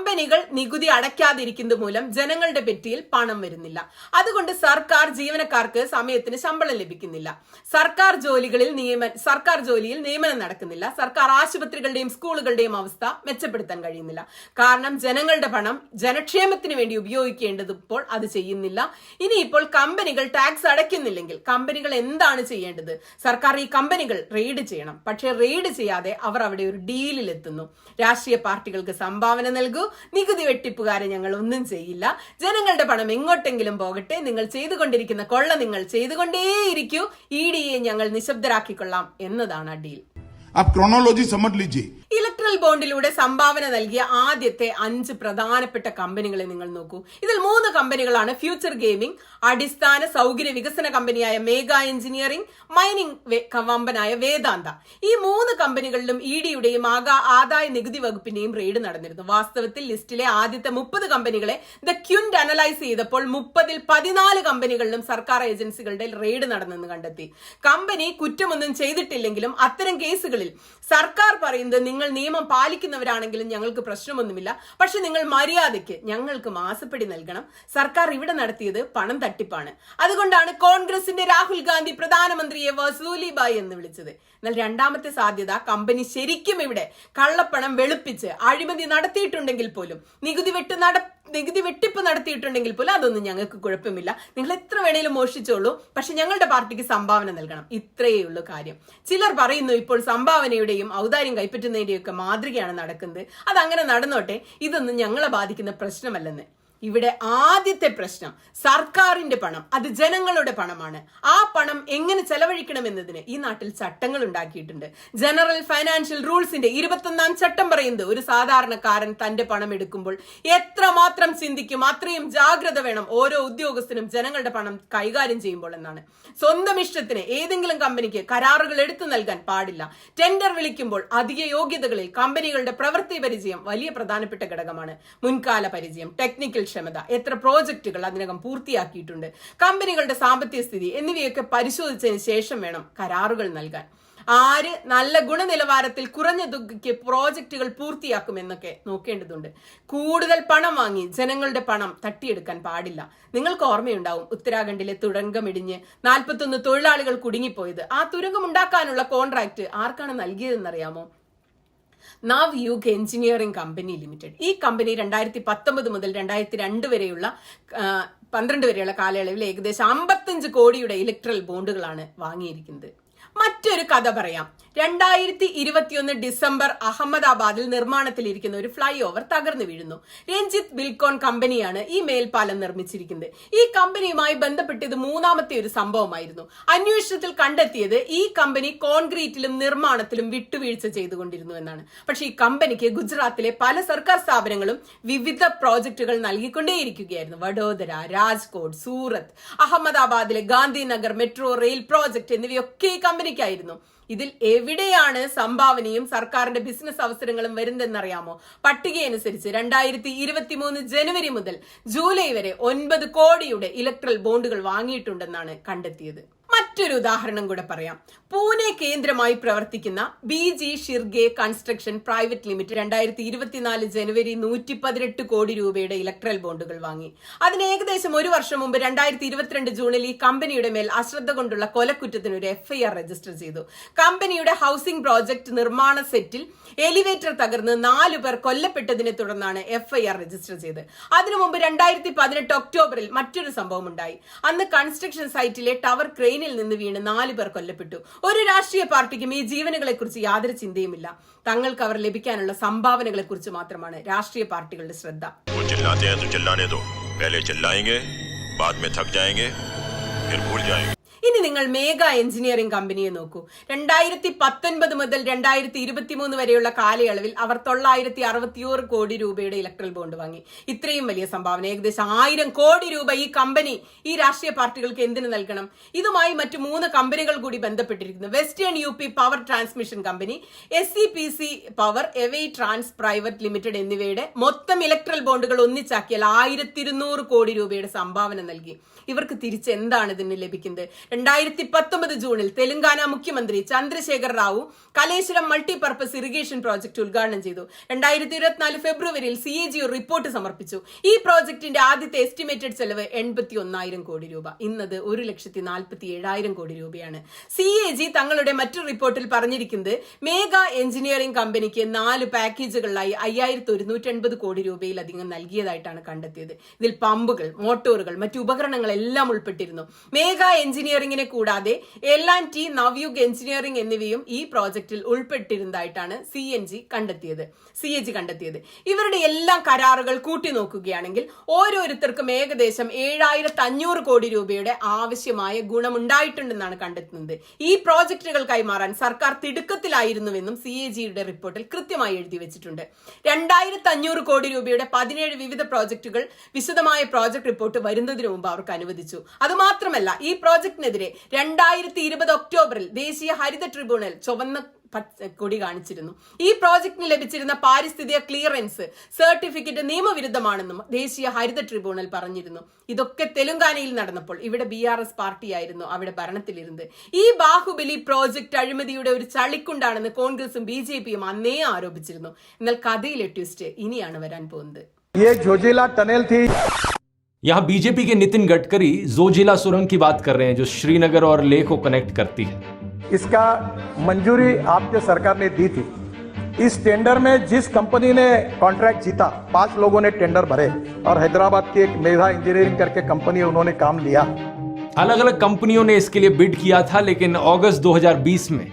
കമ്പനികൾ നികുതി അടയ്ക്കാതിരിക്കുന്നത് മൂലം ജനങ്ങളുടെ പെറ്റിയിൽ പണം വരുന്നില്ല. അതുകൊണ്ട് സർക്കാർ ജീവനക്കാർക്ക് സമയത്തിന് ശമ്പളം ലഭിക്കുന്നില്ല. സർക്കാർ ജോലികളിൽ നിയമ സർക്കാർ ജോലിയിൽ നിയമനം നടക്കുന്നില്ല. സർക്കാർ ആശുപത്രികളുടെയും സ്കൂളുകളുടെയും അവസ്ഥ മെച്ചപ്പെടുത്താൻ കഴിയുന്നില്ല. കാരണം ജനങ്ങളുടെ പണം ജനക്ഷേമത്തിന് വേണ്ടി ഉപയോഗിക്കേണ്ടത് ഇപ്പോൾ അത് ചെയ്യുന്നില്ല. ഇനിയിപ്പോൾ കമ്പനികൾ ടാക്സ് അടയ്ക്കുന്നില്ലെങ്കിൽ കമ്പനികൾ എന്താണ് ചെയ്യേണ്ടത്? സർക്കാർ ഈ കമ്പനികൾ റെയ്ഡ് ചെയ്യണം. പക്ഷേ റെയ്ഡ് ചെയ്യാതെ അവർ അവിടെ ഒരു ഡീലിലെത്തുന്നു. രാഷ്ട്രീയ പാർട്ടികൾക്ക് സംഭാവന നൽകൂ. നികുതി വെട്ടിപ്പുകാരെ ഞങ്ങൾ ഒന്നും ചെയ്യില്ല ജനങ്ങളുടെ പണം എങ്ങോട്ടെങ്കിലും പോകട്ടെ നിങ്ങൾ ചെയ്തുകൊണ്ടിരിക്കുന്ന കൊള്ള നിങ്ങൾ ചെയ്തുകൊണ്ടേയിരിക്കൂ ഇ ഡിയെ ഞങ്ങൾ നിശബ്ദരാക്കിക്കൊള്ളാം എന്നതാണ് ആ ഡീൽ
आप क्रोनोलॉजी समझ लीजिए
ഇലക്ട്രൽ ബോണ്ടിലൂടെ സംഭാവന നൽകിയ ആദ്യത്തെ അഞ്ച് പ്രധാനപ്പെട്ട കമ്പനികളെ നിങ്ങൾ നോക്കൂ ഇതിൽ മൂന്ന് കമ്പനികളാണ് ഫ്യൂച്ചർ ഗെയിമിംഗ് അടിസ്ഥാന സൗകര്യ വികസന കമ്പനിയായ മേഗ എഞ്ചിനീയറിംഗ് മൈനിങ് വമ്പനായ വേദാന്ത ഈ മൂന്ന് കമ്പനികളിലും ഇ ഡിയുടെയും ആകാ ആദായ നികുതി വകുപ്പിന്റെയും റെയ്ഡ് നടന്നിരുന്നു. വാസ്തവത്തിൽ ലിസ്റ്റിലെ ആദ്യത്തെ മുപ്പത് കമ്പനികളെ ദ ക്യുൻഡ് അനലൈസ് ചെയ്തപ്പോൾ മുപ്പതിൽ പതിനാല് കമ്പനികളിലും സർക്കാർ ഏജൻസികളുടെ റെയ്ഡ് നടന്നെന്ന് കണ്ടെത്തി. കമ്പനി കുറ്റമൊന്നും ചെയ്തിട്ടില്ലെങ്കിലും അത്തരം കേസുകളിൽ സർക്കാർ പറയുന്നത് നിങ്ങൾ നിയമം പാലിക്കുന്നവരാണെങ്കിലും ഞങ്ങൾക്ക് പ്രശ്നമൊന്നുമില്ല. പക്ഷെ നിങ്ങൾ മര്യാദയ്ക്ക് ഞങ്ങൾക്ക് മാസപ്പടി നൽകണം. സർക്കാർ ഇവിടെ നടത്തിയത് പണം തട്ടിപ്പാണ്. അതുകൊണ്ടാണ് കോൺഗ്രസിന്റെ രാഹുൽ ഗാന്ധി പ്രധാനമന്ത്രിയെ വസൂലിബായി എന്ന് വിളിച്ചത്. എന്നാൽ രണ്ടാമത്തെ സാധ്യത കമ്പനി ശരിക്കും ഇവിടെ കള്ളപ്പണം വെളുപ്പിച്ച് അഴിമതി നടത്തിയിട്ടുണ്ടെങ്കിൽ പോലും നികുതി വെട്ട് നട നികുതി വെട്ടിപ്പ് നടത്തിയിട്ടുണ്ടെങ്കിൽ പോലും അതൊന്നും ഞങ്ങൾക്ക് കുഴപ്പമില്ല. നിങ്ങൾ എത്ര വേണേലും മോഷിച്ചോളൂ പക്ഷെ ഞങ്ങളുടെ പാർട്ടിക്ക് സംഭാവന നൽകണം. ഇത്രയേ ഉള്ളൂ കാര്യം. ചിലർ പറയുന്നു ഇപ്പോൾ സംഭാവനയുടെയും ഔദാര്യം കൈപ്പറ്റുന്നതിന്റെയും ഒക്കെ മാതൃകയാണ് നടക്കുന്നത്. അതങ്ങനെ നടന്നോട്ടെ? ഇതൊന്നും ഞങ്ങളെ ബാധിക്കുന്ന പ്രശ്നമല്ലെന്ന്. ഇവിടെ ആദ്യത്തെ പ്രശ്നം സർക്കാരിന്റെ പണം അത് ജനങ്ങളുടെ പണമാണ്. ആ പണം എങ്ങനെ ചെലവഴിക്കണം എന്നതിന് ഈ നാട്ടിൽ ചട്ടങ്ങൾ ഉണ്ടാക്കിയിട്ടുണ്ട്. ജനറൽ ഫൈനാൻഷ്യൽ റൂൾസിന്റെ ഇരുപത്തൊന്നാം ചട്ടം പറയുന്നത് ഒരു സാധാരണക്കാരൻ തന്റെ പണം എടുക്കുമ്പോൾ എത്ര മാത്രം ചിന്തിക്കും അത്രയും ജാഗ്രത വേണം ഓരോ ഉദ്യോഗസ്ഥനും ജനങ്ങളുടെ പണം കൈകാര്യം ചെയ്യുമ്പോൾ എന്നാണ്. സ്വന്തം ഇഷ്ടത്തിന് ഏതെങ്കിലും കമ്പനിക്ക് കരാറുകൾ എടുത്തു നൽകാൻ പാടില്ല. ടെൻഡർ വിളിക്കുമ്പോൾ അധിക യോഗ്യതകളിൽ കമ്പനികളുടെ പ്രവൃത്തി പരിചയം വലിയ പ്രധാനപ്പെട്ട ഘടകമാണ്. മുൻകാല പരിചയം ടെക്നിക്കൽ ക്ഷമത എത്ര പ്രോജക്റ്റുകൾ അതിനകം പൂർത്തിയാക്കിയിട്ടുണ്ട്. കമ്പനികളുടെ സാമ്പത്തിക സ്ഥിതി എന്നിവയൊക്കെ പരിശോധിച്ചതിന് ശേഷം വേണം കരാറുകൾ നൽകാൻ. ആര് നല്ല ഗുണനിലവാരത്തിൽ കുറഞ്ഞ തുകയ്ക്ക് പ്രോജക്റ്റുകൾ പൂർത്തിയാക്കുമെന്നൊക്കെ നോക്കേണ്ടതുണ്ട്. കൂടുതൽ പണം വാങ്ങി ജനങ്ങളുടെ പണം തട്ടിയെടുക്കാൻ പാടില്ല. നിങ്ങൾക്ക് ഓർമ്മയുണ്ടാവും ഉത്തരാഖണ്ഡിലെ തുരങ്കമിടിഞ്ഞ് നാൽപ്പത്തൊന്ന് തൊഴിലാളികൾ കുടുങ്ങിപ്പോയത്. ആ തുരങ്കം ഉണ്ടാക്കാനുള്ള കോൺട്രാക്ട് ആർക്കാണ് നൽകിയതെന്നറിയാമോ? Navayuga engineering company limited ഈ കമ്പനി രണ്ടായിരത്തി പത്തൊമ്പത് മുതൽ രണ്ടായിരത്തി രണ്ട് വരെയുള്ള പന്ത്രണ്ട് വരെയുള്ള കാലയളവിൽ ഏകദേശം അമ്പത്തഞ്ച് കോടിയുടെ ഇലക്ട്രൽ ബോണ്ടുകളാണ് വാങ്ങിയിരിക്കുന്നത്. മറ്റൊരു കഥ പറയാം. രണ്ടായിരത്തി ഇരുപത്തിയൊന്ന് ഡിസംബർ അഹമ്മദാബാദിൽ നിർമ്മാണത്തിലിരിക്കുന്ന ഒരു ഫ്ലൈ ഓവർ തകർന്നു വീഴുന്നു. രഞ്ജിത്ത് ബിൽക്കോൺ കമ്പനിയാണ് ഈ മേൽപ്പാലം നിർമ്മിച്ചിരിക്കുന്നത്. ഈ കമ്പനിയുമായി ബന്ധപ്പെട്ട് ഇത് മൂന്നാമത്തെ ഒരു സംഭവമായിരുന്നു. അന്വേഷണത്തിൽ കണ്ടെത്തിയത് ഈ കമ്പനി കോൺക്രീറ്റിലും നിർമ്മാണത്തിലും വിട്ടുവീഴ്ച ചെയ്തുകൊണ്ടിരുന്നു എന്നാണ്. പക്ഷേ ഈ കമ്പനിക്ക് ഗുജറാത്തിലെ പല സർക്കാർ സ്ഥാപനങ്ങളും വിവിധ പ്രോജക്റ്റുകൾ നൽകിക്കൊണ്ടേയിരിക്കുകയായിരുന്നു. വഡോദര രാജ്കോട്ട് സൂറത്ത് അഹമ്മദാബാദിലെ ഗാന്ധിനഗർ മെട്രോ റെയിൽ പ്രോജക്ട് എന്നിവയൊക്കെ ഈ കമ്പനിക്കായിരുന്നു ഇതിൽ എവിടെയാണ് സംഭാവനയും സർക്കാരിന്റെ ബിസിനസ് അവസരങ്ങളും വരുന്നതെന്നറിയാമോ? പട്ടികയനുസരിച്ച് രണ്ടായിരത്തി ഇരുപത്തി മൂന്ന് ജനുവരി മുതൽ ജൂലൈ വരെ ഒൻപത് കോടിയുടെ ഇലക്ട്രൽ ബോണ്ടുകൾ വാങ്ങിയിട്ടുണ്ടെന്നാണ് കണ്ടെത്തിയത്. മറ്റൊരു ഉദാഹരണം കൂടെ പറയാം. പൂനെ കേന്ദ്രമായി പ്രവർത്തിക്കുന്ന B G Shirge construction private limited രണ്ടായിരത്തി ഇരുപത്തിനാല് ജനുവരി നൂറ്റി പതിനെട്ട് കോടി രൂപയുടെ ഇലക്ട്രൽ ബോണ്ടുകൾ വാങ്ങി. അതിന് ഏകദേശം ഒരു വർഷം മുമ്പ് രണ്ടായിരത്തി ഇരുപത്തിരണ്ട് ജൂണിൽ ഈ കമ്പനിയുടെ മേൽ അശ്രദ്ധ കൊണ്ടുള്ള കൊലക്കുറ്റത്തിന് ഒരു എഫ്ഐആർ രജിസ്റ്റർ ചെയ്തു. കമ്പനിയുടെ ഹൗസിംഗ് പ്രോജക്ട് നിർമ്മാണ സെറ്റിൽ എലിവേറ്റർ തകർന്ന് നാലു പേർ കൊല്ലപ്പെട്ടതിനെ തുടർന്നാണ് എഫ്ഐആർ രജിസ്റ്റർ ചെയ്തത്. അതിനു മുമ്പ് രണ്ടായിരത്തി പതിനെട്ട് ഒക്ടോബറിൽ മറ്റൊരു സംഭവം ഉണ്ടായി അന്ന് കൺസ്ട്രക്ഷൻ സൈറ്റിലെ ടവർ ക്രെയിനിൽ നിന്ന് വീണ് നാലു പേർ കൊല്ലപ്പെട്ടു. ഒരു രാഷ്ട്രീയ പാർട്ടിക്കും ഈ ജീവനുകളെ കുറിച്ച് യാതൊരു ചിന്തയുമില്ല തങ്ങൾക്ക് അവർ ലഭിക്കാനുള്ള സംഭാവനകളെ കുറിച്ച് മാത്രമാണ് രാഷ്ട്രീയ പാർട്ടികളുടെ ശ്രദ്ധ
वो चिल्लाते हैं तो चिल्लाने दो पहले चिल्लाएंगे बाद में थक जाएंगे फिर भूल जाएंगे
ഇനി നിങ്ങൾ മേഘ എഞ്ചിനീയറിംഗ് കമ്പനിയെ നോക്കൂ. രണ്ടായിരത്തി പത്തൊൻപത് മുതൽ രണ്ടായിരത്തി ഇരുപത്തി മൂന്ന് വരെയുള്ള കാലയളവിൽ അവർ തൊള്ളായിരത്തി അറുപത്തിയോറ് കോടി രൂപയുടെ ഇലക്ട്രൽ ബോണ്ട് വാങ്ങി. ഇത്രയും വലിയ സംഭാവന. ഏകദേശം ആയിരം കോടി രൂപ ഈ കമ്പനി ഈ രാഷ്ട്രീയ പാർട്ടികൾക്ക് എന്തിനു നൽകണം? ഇതുമായി മറ്റു മൂന്ന് കമ്പനികൾ കൂടി ബന്ധപ്പെട്ടിരിക്കുന്നു. Western U P power transmission company S C P C power away trans private limited എന്നിവയുടെ മൊത്തം ഇലക്ട്രൽ ബോണ്ടുകൾ ഒന്നിച്ചാക്കിയാൽ ആയിരത്തി ഇരുന്നൂറ് കോടി രൂപയുടെ സംഭാവന നൽകി. ഇവർക്ക് തിരിച്ച് എന്താണ് ഇതിന് ലഭിക്കുന്നത്? രണ്ടായിരത്തി പത്തൊമ്പത് ജൂണിൽ തെലങ്കാന മുഖ്യമന്ത്രി Chandrashekar Rao Kaleshwaram multipurpose irrigation project ഉദ്ഘാടനം ചെയ്തു. രണ്ടായിരത്തി ഇരുപത്തിനാല് ഫെബ്രുവരിയിൽ സി എ ജി റിപ്പോർട്ട് സമർപ്പിച്ചു. ഈ പ്രോജക്ടിന്റെ ആദ്യത്തെ എസ്റ്റിമേറ്റഡ് ചെലവ് എൺപത്തി ഒന്നായിരം കോടി രൂപ. ഇന്നത് ഒരു ലക്ഷത്തി നാൽപ്പത്തി ഏഴായിരം കോടി രൂപയാണ്. സി എ ജി തങ്ങളുടെ മറ്റൊരു റിപ്പോർട്ടിൽ പറഞ്ഞിരിക്കുന്നത് മേഘ എഞ്ചിനീയറിംഗ് കമ്പനിക്ക് നാല് പാക്കേജുകളിലായി അയ്യായിരത്തി ഒരുന്നൂറ്റി എൺപത് കോടി രൂപയിലധികം നൽകിയതായിട്ടാണ് കണ്ടെത്തിയത്. ഇതിൽ പമ്പുകൾ മോട്ടോറുകൾ മറ്റു ഉപകരണങ്ങൾ എല്ലാം ഉൾപ്പെട്ടിരുന്നു. മേഘ എഞ്ചിനീയറിംഗിനെ കൂടാതെ L and T Navyug engineering എന്നിവയും ഈ പ്രോജക്റ്റിൽ ഉൾപ്പെട്ടിരുന്നതായിട്ടാണ് സി എൻ ജി കണ്ടെത്തിയത്. സി എ ജി കണ്ടെത്തിയത്. ഇവരുടെ എല്ലാ കരാറുകൾ കൂട്ടി നോക്കുകയാണെങ്കിൽ ഓരോരുത്തർക്കും ഏകദേശം ഏഴായിരത്തി അഞ്ഞൂറ് കോടി രൂപയുടെ ആവശ്യമായ ഗുണമുണ്ടായിട്ടുണ്ടെന്നാണ് കണ്ടെത്തുന്നത്. ഈ പ്രോജക്റ്റുകൾ കൈമാറാൻ സർക്കാർ തിടുക്കത്തിലായിരുന്നുവെന്നും സി എ ജിയുടെ റിപ്പോർട്ടിൽ കൃത്യമായി എഴുതി വെച്ചിട്ടുണ്ട്. രണ്ടായിരത്തി അഞ്ഞൂറ് കോടി രൂപയുടെ പതിനേഴ് വിവിധ പ്രോജക്റ്റുകൾ വിശദമായ പ്രോജക്ട് റിപ്പോർട്ട് വരുന്നതിന് മുമ്പ് അവർക്ക് അനുവദിച്ചു. അതുമാത്രമല്ല ഈ ഇതിനെതിരെ രണ്ടായിരത്തി ഇരുപത് ഒക്ടോബറിൽ ദേശീയ ഹരിത ട്രിബ്യൂണൽ ചുവന്ന കൊടി കാണിച്ചിരുന്നു. ഈ പ്രോജക്ടിന് ലഭിച്ചിരുന്ന പാരിസ്ഥിതിക ക്ലിയറൻസ് സർട്ടിഫിക്കറ്റ് നിയമവിരുദ്ധമാണെന്നും ദേശീയ ഹരിത ട്രിബ്യൂണൽ പറഞ്ഞിരുന്നു. ഇതൊക്കെ തെലുങ്കാനയിൽ നടന്നപ്പോൾ ഇവിടെ ബി ആർ എസ് പാർട്ടിയായിരുന്നു അവിടെ ഭരണത്തിലിരുന്നത്. ഈ ബാഹുബലി പ്രോജക്ട് അഴിമതിയുടെ ഒരു ചളിക്കുണ്ടാണെന്ന് കോൺഗ്രസും ബി ജെ പിയും അന്നേ ആരോപിച്ചിരുന്നു. എന്നാൽ കഥയിലെ ട്വിസ്റ്റ് ഇനിയാണ് വരാൻ പോകുന്നത്.
यहाँ बीजेपी के नितिन गडकरी जोजिला सुरंग की बात कर रहे हैं जो श्रीनगर और लेह को कनेक्ट करती है।
इसका मंजूरी आपके सरकार ने दी थी। इस टेंडर में जिस कंपनी ने कॉन्ट्रैक्ट जीता पाँच लोगों ने टेंडर भरे और हैदराबाद की एक मेधा इंजीनियरिंग करके कंपनी उन्होंने काम लिया।
अलग अलग कंपनियों ने इसके लिए बिड किया था लेकिन अगस्त 2020 में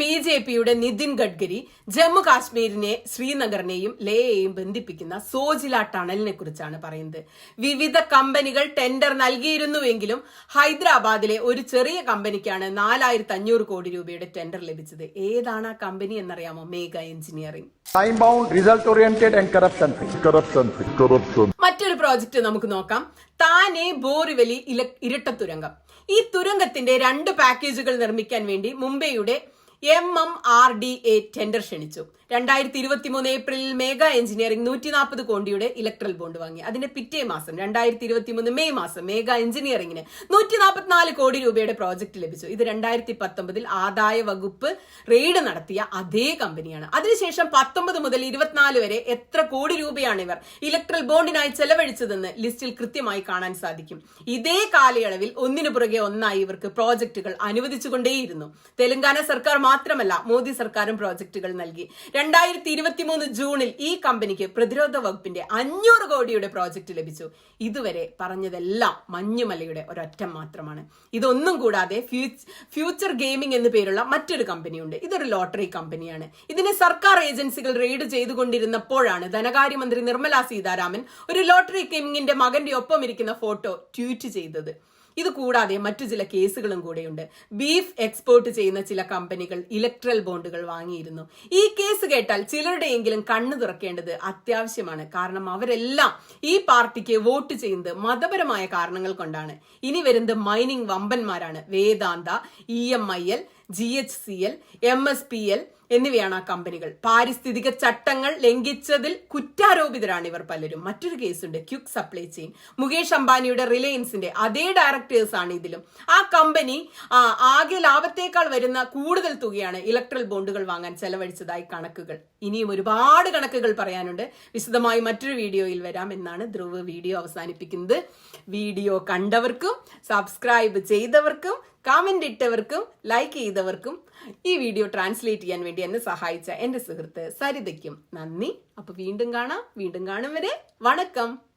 ബി ജെ പിയുടെ നിതിൻ ഗഡ്കരി ജമ്മു കാശ്മീരിനെ ശ്രീനഗറിനെയും ലേയെയും ബന്ധിപ്പിക്കുന്ന സോജില ടണലിനെ കുറിച്ചാണ് പറയുന്നത്. വിവിധ കമ്പനികൾ ടെൻഡർ നൽകിയിരുന്നുവെങ്കിലും ഹൈദരാബാദിലെ ഒരു ചെറിയ കമ്പനിക്കാണ് നാലായിരത്തി അഞ്ഞൂറ് കോടി രൂപയുടെ ടെൻഡർ ലഭിച്ചത്. ഏതാണ് ആ കമ്പനി എന്നറിയാമോ? Megha
engineering. Time bound result oriented and corruption
corruption corruption
മറ്റൊരു പ്രോജക്റ്റ് നമുക്ക് നോക്കാം. താനെ ബോറിവലി ഇരട്ട തുരങ്കം. ഈ തുരങ്കത്തിന്റെ രണ്ട് പാക്കേജുകൾ നിർമ്മിക്കാൻ വേണ്ടി മുംബൈയുടെ M M R D A tender ക്ഷണിച്ചു. രണ്ടായിരത്തി ഇരുപത്തി മൂന്ന് ഏപ്രിലിൽ മേഘ എഞ്ചിനീയറിംഗ് നൂറ്റി നാൽപ്പത് കോടിയുടെ ഇലക്ട്രൽ ബോണ്ട് വാങ്ങി. അതിന്റെ പിറ്റേ മാസം രണ്ടായിരത്തി ഇരുപത്തി മൂന്ന് മെയ് മാസം മേഘ എഞ്ചിനീയറിംഗിന് നൂറ്റി നാൽപ്പത്തിനാല് കോടി രൂപയുടെ പ്രോജക്റ്റ് ലഭിച്ചു. ഇത് രണ്ടായിരത്തി പത്തൊമ്പതിൽ ആദായ വകുപ്പ് റെയ്ഡ് നടത്തിയ അതേ കമ്പനിയാണ്. അതിനുശേഷം പത്തൊമ്പത് മുതൽ ഇരുപത്തിനാല് വരെ എത്ര കോടി രൂപയാണ് ഇവർ ഇലക്ട്രൽ ബോണ്ടിനായി ചെലവഴിച്ചതെന്ന് ലിസ്റ്റിൽ കൃത്യമായി കാണാൻ സാധിക്കും. ഇതേ കാലയളവിൽ ഒന്നിനു പുറകെ ഒന്നായി ഇവർക്ക് പ്രോജക്റ്റുകൾ അനുവദിച്ചുകൊണ്ടേയിരുന്നു. തെലങ്കാന സർക്കാർ മാത്രമല്ല മോദി സർക്കാരും പ്രോജക്റ്റുകൾ നൽകി. രണ്ടായിരത്തി ഇരുപത്തി മൂന്ന് ജൂണിൽ ഈ കമ്പനിക്ക് പ്രതിരോധ വകുപ്പിന്റെ അഞ്ഞൂറ് കോടിയുടെ പ്രോജക്റ്റ് ലഭിച്ചു. ഇതുവരെ പറഞ്ഞതെല്ലാം മഞ്ഞുമലയുടെ ഒരൊറ്റം മാത്രമാണ്. ഇതൊന്നും കൂടാതെ ഫ്യൂച്ചർ ഗെയിമിംഗ് എന്നു പേരുള്ള മറ്റൊരു കമ്പനിയുണ്ട്. ഇതൊരു ലോട്ടറി കമ്പനിയാണ്. ഇതിനെ സർക്കാർ ഏജൻസികൾ റെയ്ഡ് ചെയ്തുകൊണ്ടിരുന്നപ്പോഴാണ് ധനകാര്യമന്ത്രി നിർമ്മല സീതാരാമൻ ഒരു ലോട്ടറി ഗെയിമിംഗിന്റെ മകന്റെ ഒപ്പം ഇരിക്കുന്ന ഫോട്ടോ ട്വീറ്റ് ചെയ്തത്. ഇത് കൂടാതെ മറ്റു ചില കേസുകളും കൂടെയുണ്ട്. ബീഫ് എക്സ്പോർട്ട് ചെയ്യുന്ന ചില കമ്പനികൾ ഇലക്ട്രൽ ബോണ്ടുകൾ വാങ്ങിയിരുന്നു. ഈ കേസ് കേട്ടാൽ ചിലരുടെയെങ്കിലും കണ്ണു തുറക്കേണ്ടത് അത്യാവശ്യമാണ്. കാരണം അവരെല്ലാം ഈ പാർട്ടിക്ക് വോട്ട് ചെയ്യുന്നത് മതപരമായ കാരണങ്ങൾ കൊണ്ടാണ്. ഇനി വരുന്നത് mining വമ്പന്മാരാണ്. Vedanta E M I L G H C L M S P L എന്നിവയാണ് ആ കമ്പനികൾ. പാരിസ്ഥിതിക ചട്ടങ്ങൾ ലംഘിച്ചതിൽ കുറ്റാരോപിതരാണ് ഇവർ പലരും. മറ്റൊരു കേസുണ്ട് ക്യുക്ക് സപ്ലൈ ചെയിൻ. മുകേഷ് അംബാനിയുടെ റിലയൻസിന്റെ അതേ ഡയറക്ടേഴ്സ് ആണ് ഇതിലും. ആ കമ്പനി ആകെ ലാഭത്തേക്കാൾ വരുന്ന കൂടുതൽ തുകയാണ് ഇലക്ട്രൽ ബോണ്ടുകൾ വാങ്ങാൻ ചെലവഴിച്ചതായി കണക്കുകൾ. ഇനിയും ഒരുപാട് കണക്കുകൾ പറയാനുണ്ട്. വിശദമായി മറ്റൊരു വീഡിയോയിൽ വരാം എന്നാണ് ധ്രുവ് വീഡിയോ അവസാനിപ്പിക്കുന്നത്. വീഡിയോ കണ്ടവർക്കും സബ്സ്ക്രൈബ് ചെയ്തവർക്കും കമന്റ് ഇട്ടവർക്കും ലൈക്ക് ചെയ്തവർക്കും ഈ വീഡിയോ ട്രാൻസ്ലേറ്റ് ചെയ്യാൻ വേണ്ടി എന്നെ സഹായിച്ച എന്റെ സുഹൃത്ത് സരിതയ്ക്കും നന്ദി. അപ്പൊ വീണ്ടും കാണാം. വീണ്ടും കാണും വരെ. വണക്കം.